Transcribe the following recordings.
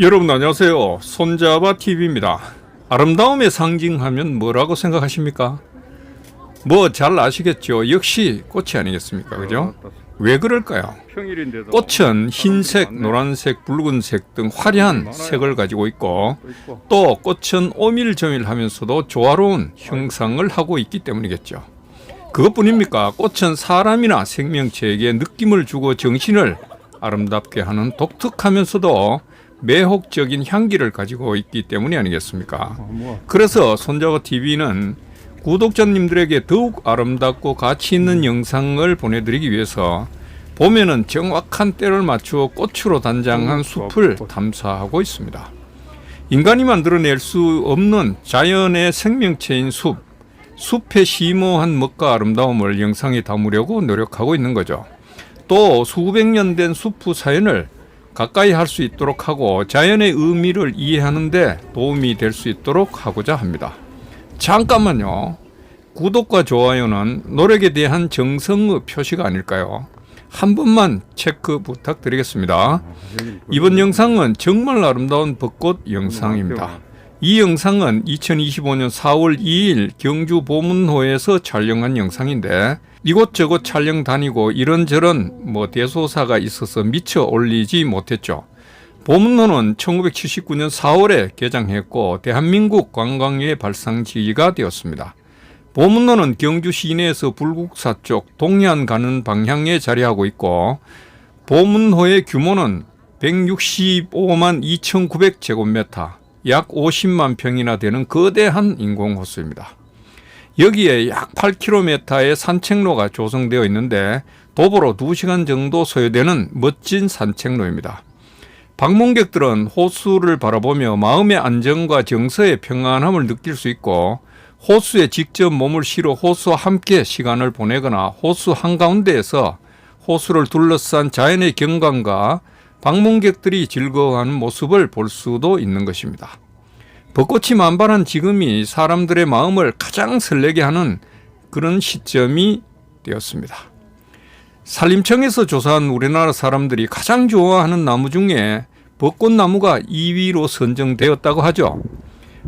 여러분 안녕하세요. 손잡아 TV입니다. 아름다움의 상징하면 뭐라고 생각하십니까? 뭐 잘 아시겠죠. 역시 꽃이 아니겠습니까? 그죠? 왜 그럴까요? 꽃은 흰색, 노란색, 붉은색 등 화려한 색을 가지고 있고 또 꽃은 오밀조밀하면서도 조화로운 형상을 하고 있기 때문이겠죠. 그것뿐입니까? 꽃은 사람이나 생명체에게 느낌을 주고 정신을 아름답게 하는 독특하면서도 매혹적인 향기를 가지고 있기 때문이 아니겠습니까? 어, 뭐 그래서 손잡아 TV는 구독자님들에게 더욱 아름답고 가치 있는 영상을 보내드리기 위해서 봄에는 정확한 때를 맞추어 꽃으로 단장한 숲을 탐사하고 있습니다. 인간이 만들어낼 수 없는 자연의 생명체인 숲, 숲의 심오한 멋과 아름다움을 영상에 담으려고 노력하고 있는 거죠. 또 수백 년 된숲 사연을 가까이 할 수 있도록 하고 자연의 의미를 이해하는데 도움이 될 수 있도록 하고자 합니다. 잠깐만요. 구독과 좋아요는 노력에 대한 정성의 표시가 아닐까요? 한 번만 체크 부탁드리겠습니다. 여기 이번 영상은 정말 아름다운 벚꽃 영상입니다. 이 영상은 2025년 4월 2일 경주 보문호에서 촬영한 영상인데 이곳저곳 촬영 다니고 이런저런 뭐 대소사가 있어서 미처 올리지 못했죠. 보문호는 1979년 4월에 개장했고 대한민국 관광의 발상지가 되었습니다. 보문로는 경주 시내에서 불국사 쪽 동해안 가는 방향에 자리하고 있고 보문호의 규모는 165만 2,900제곱미터, 약 50만 평이나 되는 거대한 인공호수입니다. 여기에 약 8km의 산책로가 조성되어 있는데 도보로 2시간 정도 소요되는 멋진 산책로입니다. 방문객들은 호수를 바라보며 마음의 안정과 정서의 평안함을 느낄 수 있고 호수에 직접 몸을 실어 호수와 함께 시간을 보내거나 호수 한가운데에서 호수를 둘러싼 자연의 경관과 방문객들이 즐거워하는 모습을 볼 수도 있는 것입니다. 벚꽃이 만발한 지금이 사람들의 마음을 가장 설레게 하는 그런 시점이 되었습니다. 산림청에서 조사한 우리나라 사람들이 가장 좋아하는 나무 중에 벚꽃나무가 2위로 선정되었다고 하죠.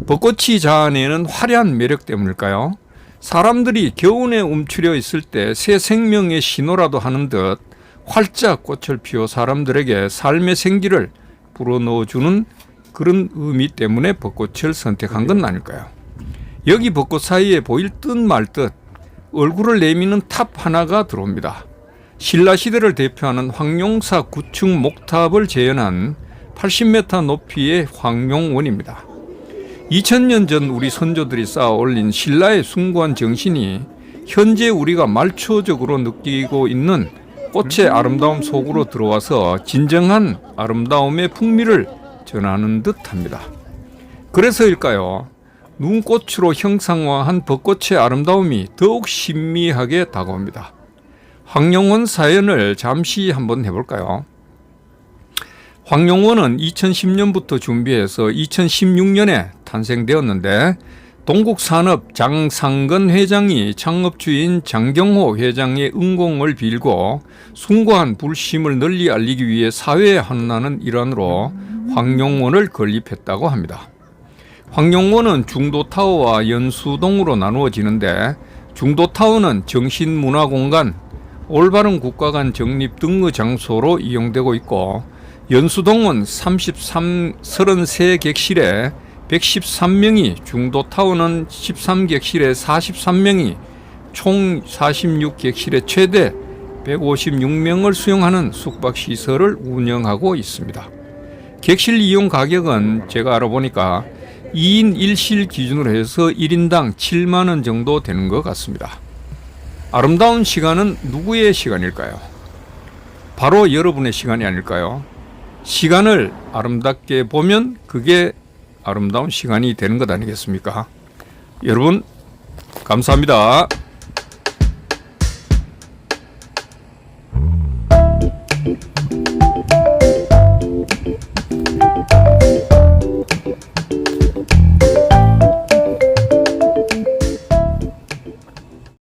벚꽃이 자아내는 화려한 매력 때문일까요? 사람들이 겨울에 움츠려 있을 때 새 생명의 신호라도 하는 듯 활짝 꽃을 피워 사람들에게 삶의 생기를 불어넣어주는 그런 의미 때문에 벚꽃을 선택한 건 아닐까요? 여기 벚꽃 사이에 보일 듯 말 듯 얼굴을 내미는 탑 하나가 들어옵니다. 신라 시대를 대표하는 황룡사 구층 목탑을 재현한 80m 높이의 황룡원입니다. 2000년 전 우리 선조들이 쌓아 올린 신라의 숭고한 정신이 현재 우리가 말초적으로 느끼고 있는 꽃의 아름다움 속으로 들어와서 진정한 아름다움의 풍미를 전하는 듯합니다. 그래서일까요? 눈꽃으로 형상화한 벚꽃의 아름다움이 더욱 신미하게 다가옵니다. 황룡원 사연을 잠시 한번 해볼까요? 황룡원은 2010년부터 준비해서 2016년에 탄생되었는데 동국산업 장상근 회장이 창업주인 장경호 회장의 은공을 빌고 숭고한 불심을 널리 알리기 위해 사회에 환원하는 일환으로 황룡원을 건립했다고 합니다. 황룡원은 중도타워와 연수동으로 나누어지는데 중도타워는 정신문화공간, 올바른 국가 간 정립 등의 장소로 이용되고 있고 연수동은 33, 33객실에 113명이, 중도 타워는 13객실에 43명이, 총 46객실에 최대 156명을 수용하는 숙박시설을 운영하고 있습니다. 객실 이용 가격은 제가 알아보니까 2인 1실 기준으로 해서 1인당 7만원 정도 되는 것 같습니다. 아름다운 시간은 누구의 시간일까요? 바로 여러분의 시간이 아닐까요? 시간을 아름답게 보면 그게 아름다운 시간이 되는 것 아니겠습니까? 여러분, 감사합니다.